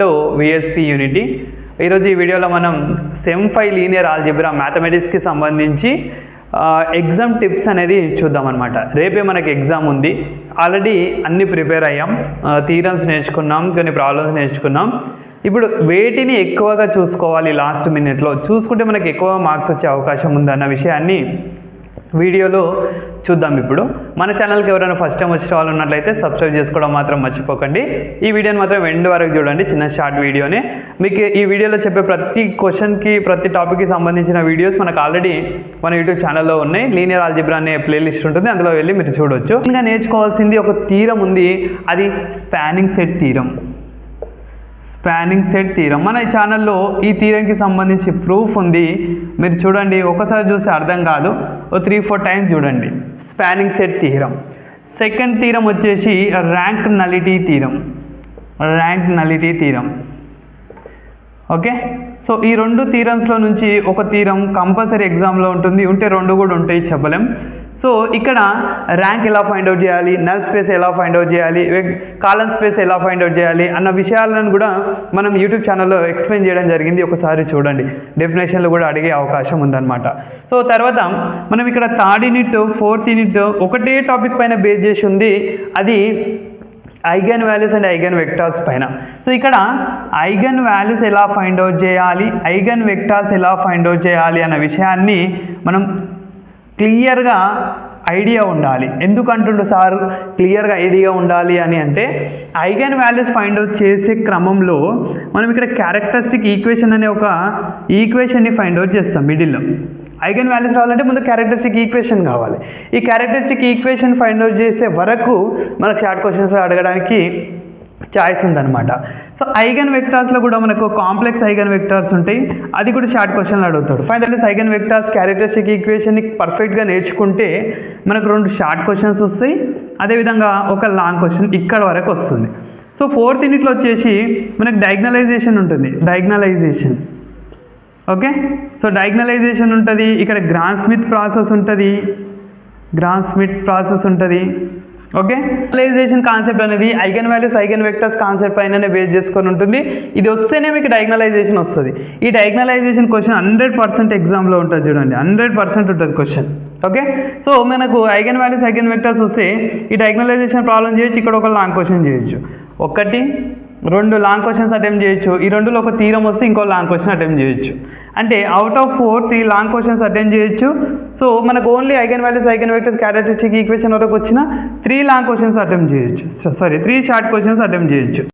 To VSP unity ఈరోజు ఈ వీడియోలో మనం సెమ్ ఫైవ్ లీనియర్ ఆల్జిబ్రా మ్యాథమెటిక్స్కి సంబంధించి ఎగ్జామ్ టిప్స్ అనేది చూద్దాం అనమాట రేపే మనకి ఎగ్జామ్ ఉంది. ఆల్రెడీ అన్ని ప్రిపేర్ అయ్యాం. థీరమ్స్ నేర్చుకున్నాం కొన్ని ప్రాబ్లమ్స్ నేర్చుకున్నాం. ఇప్పుడు వేటిని ఎక్కువగా చూసుకోవాలి లాస్ట్ మినిట్లో చూసుకుంటే మనకి ఎక్కువ మార్క్స్ వచ్చే అవకాశం ఉందన్న విషయాన్ని వీడియోలో చూద్దాం ఇప్పుడు. మన ఛానల్కి ఎవరైనా ఫస్ట్ టైం వచ్చిన వాళ్ళు ఉన్నట్లయితే సబ్స్క్రైబ్ చేసుకోవడం మాత్రం మర్చిపోకండి. ఈ వీడియోని మాత్రం ఎండ్ వరకు చూడండి చిన్న షార్ట్ వీడియోనే. మీకు ఈ వీడియోలో చెప్పే ప్రతి క్వశ్చన్కి ప్రతి టాపిక్కి సంబంధించిన వీడియోస్ మనకు ఆల్రెడీ మన యూట్యూబ్ ఛానల్లో ఉన్నాయి. లీనియర్ ఆల్జిబ్రా అనే ప్లేలిస్ట్ ఉంటుంది అందులో వెళ్ళి మీరు చూడొచ్చు. ఇంకా నేర్చుకోవాల్సింది ఒక తీరం ఉంది అది spanning set theorem. Spanning set theorem. మన ఈ ఛానల్లో ఈ తీరంకి సంబంధించి ప్రూఫ్ ఉంది. మీరు చూడండి ఒకసారి చూస్తే అర్థం కాదు. ఓ త్రీ ఫోర్ టైమ్స్ చూడండి. Spanning set theorem. Second theorem వచ్చేసి ర్యాంక్ నలిటీ తీరం. ర్యాంక్ నలిటీ తీరం. ఓకే? సో ఈ రెండు తీరమ్స్లో నుంచి ఒక తీరం కంపల్సరీ ఎగ్జామ్లో ఉంటుంది. ఉంటే రెండు కూడా ఉంటాయి చెప్పలేం. సో ఇక్కడ ర్యాంక్ ఎలా ఫైండ్ అవుట్ చేయాలి నల్ స్పేస్ ఎలా ఫైండ్ అవుట్ చేయాలి కాలన్ స్పేస్ ఎలా ఫైండ్ అవుట్ చేయాలి అన్న విషయాలను కూడా మనం యూట్యూబ్ ఛానల్లో ఎక్స్ప్లెయిన్ చేయడం జరిగింది. ఒకసారి చూడండి. డెఫినేషన్లు కూడా అడిగే అవకాశం ఉందన్నమాట. సో తర్వాత మనం ఇక్కడ థర్డ్ యూనిట్ ఫోర్త్ యూనిట్ ఒకటే టాపిక్ పైన బేస్ చేసి ఉంది. అది eigenvalues and eigenvectors పైన. సో ఇక్కడ ఐగన్ వాల్యూస్ ఎలా ఫైండ్ అవుట్ చేయాలి ఐగన్ వెక్టార్స్ ఎలా ఫైండ్ అవుట్ చేయాలి అన్న విషయాన్ని మనం క్లియర్గా ఐడియా ఉండాలి. ఎందుకంటుండ్రు సార్? క్లియర్గా ఐడియా ఉండాలి అని అంటే ఐగన్ వాల్యూస్ ఫైండ్ అవుట్ చేసే క్రమంలో మనం ఇక్కడ క్యారెక్టరిస్టిక్ ఈక్వేషన్ అనే ఒక ఈక్వేషన్ని ఫైండ్ అవుట్ చేస్తాం మిడిల్లో. ఐగన్ వాల్యూస్ రావాలంటే ముందు క్యారెక్టరిస్టిక్ ఈక్వేషన్ కావాలి. ఈ క్యారెక్టరిస్టిక్ ఈక్వేషన్ ఫైండ్ అవుట్ చేసే వరకు మనకు షార్ట్ క్వశ్చన్స్ అడగడానికి ఛాయిస్ ఉందన్నమాట. సో ఐగన్ వెక్టార్స్లో కూడా మనకు కాంప్లెక్స్ ఐగన్ వెక్టార్స్ ఉంటాయి. అది కూడా షార్ట్ క్వశ్చన్లు అడుగుతాడు. ఫైనల్ ఐగన్ వెక్టార్స్ క్యారెక్టరిస్టిక్ ఈక్వేషన్ని పర్ఫెక్ట్గా నేర్చుకుంటే మనకు రెండు షార్ట్ క్వశ్చన్స్ వస్తాయి. అదేవిధంగా ఒక లాంగ్ క్వశ్చన్ ఇక్కడ వరకు వస్తుంది. సో ఫోర్త్ యూనిట్లో వచ్చేసి మనకు డయాగ్నలైజేషన్ ఉంటుంది. డయాగ్నలైజేషన్ ఓకే సో డయాగ్నలైజేషన్ ఉంటుంది. ఇక్కడ గ్రాండ్ స్మిత్ ప్రాసెస్ ఉంటుంది. గ్రాన్ స్మిత్ ప్రాసెస్ ఉంటుంది. ఓకే డైగ్నలైజేషన్ కాన్సెప్ట్ అనేది eigenvalues eigenvectors concept పైననే బేస్ చేసుకొని ఉంటుంది. ఇది వస్తేనే మీకు డైగ్నలైజేషన్ వస్తుంది. ఈ డైగ్నలైజేషన్ క్వశ్చన్ హండ్రెడ్ పర్సెంట్ ఎగ్జామ్లో ఉంటుంది చూడండి. హండ్రెడ్ పర్సెంట్ ఉంటుంది క్వశ్చన్ ఓకే సో మనకు ఐగన్ వాల్యూస్ ఐగన్ వెక్టర్స్ వస్తే ఈ డైగ్నలైజేషన్ ప్రాబ్లం చేయొచ్చు ఇక్కడ ఒక లాంగ్ క్వశ్చన్ చేయొచ్చు. ఒకటి రెండు లాంగ్ క్వశ్చన్స్ అటెంప్ట్ చేయొచ్చు. ఈ రెండులో ఒక తీరం వస్తే ఇంకో లాంగ్ క్వశ్చన్ అటెంప్ట్ చేయొచ్చు. అంటే out of four three long questions attempt చేయొచ్చు. సో మనకు only eigenvalues eigenvectors characteristic equation వరకు వచ్చిన త్రీ లాంగ్ క్వశ్చన్స్ అటెంప్ట్ చేయొచ్చు. Sorry three short questions attempt చేయొచ్చు.